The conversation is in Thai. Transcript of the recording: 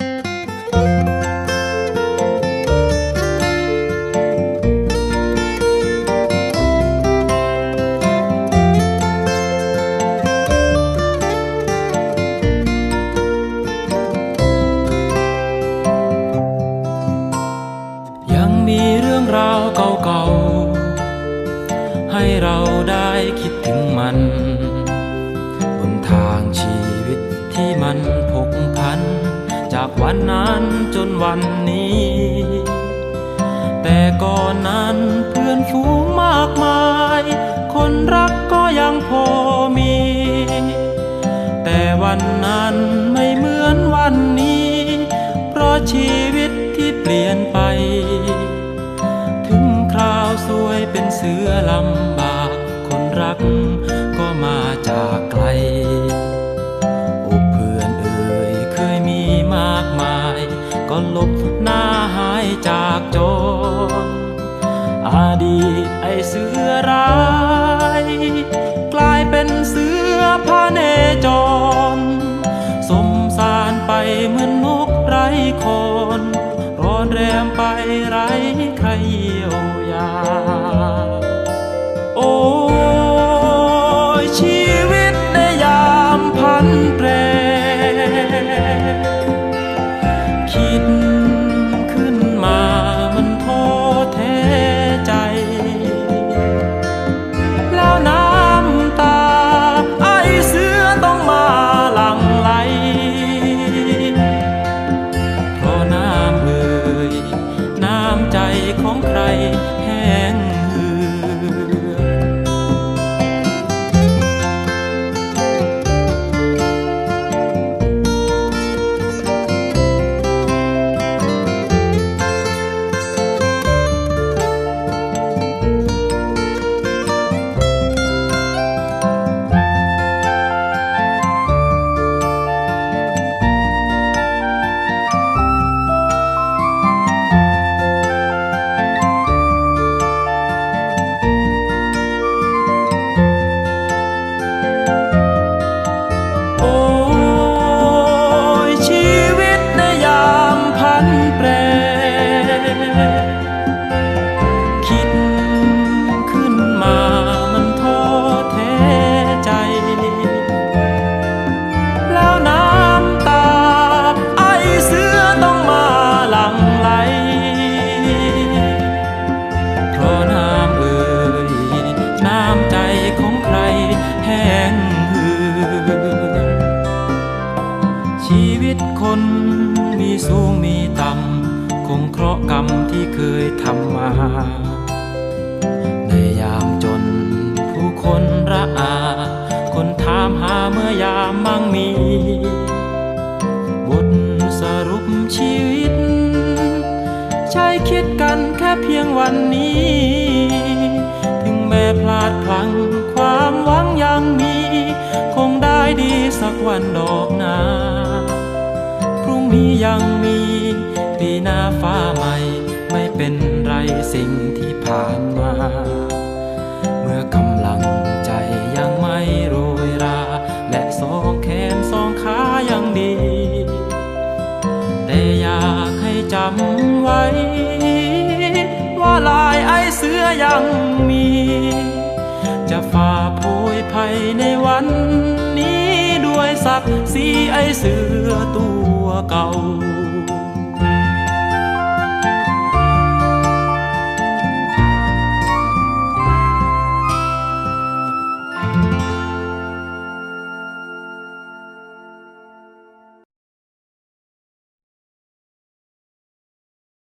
ยังมีเรื่องราวเก่าๆ ให้เราได้คิดถึงมัน บนทางชีวิตที่มันผกพัน จากวันนั้นจนวันนี้ แต่ก่อนนั้นเพื่อนฝูงมากมาย คนรักก็ยังพอมี แต่วันนั้นไม่เหมือนวันนี้ เพราะชีวิตที่เปลี่ยนไป ถึงคราวสวยเป็นเสือลำบากคนรัก จากจออดีตไอเสือร้าย กลายเป็นเสือพาเนจร สมสารไปเหมือนนกไร้คน ร้อนแรมไปไร้ใคร เพราะน้ำเอ่ยน้ำใจของใครแห้งเหือชีวิตคนมีสูงมีต่ำคงเคราะห์กรรมที่เคยทำมา วันนี้ ถึงแม้พลาดพลั้งความหวังยังมี คงได้ดีสักวันดอกนาพรุ่งนี้ยังมี ปีหน้าฟ้าใหม่ ไม่เป็นไรสิ่งที่ผ่านมา เมื่อกำลังใจยังไม่โรยรา และสองแขนสองขายังดี แต่อยากให้จำไว้ ลายไอเสือยังมี จะฝ่าโพยภัยในวันนี้ด้วยศักดิ์ศรีไอเสือตัวเก่า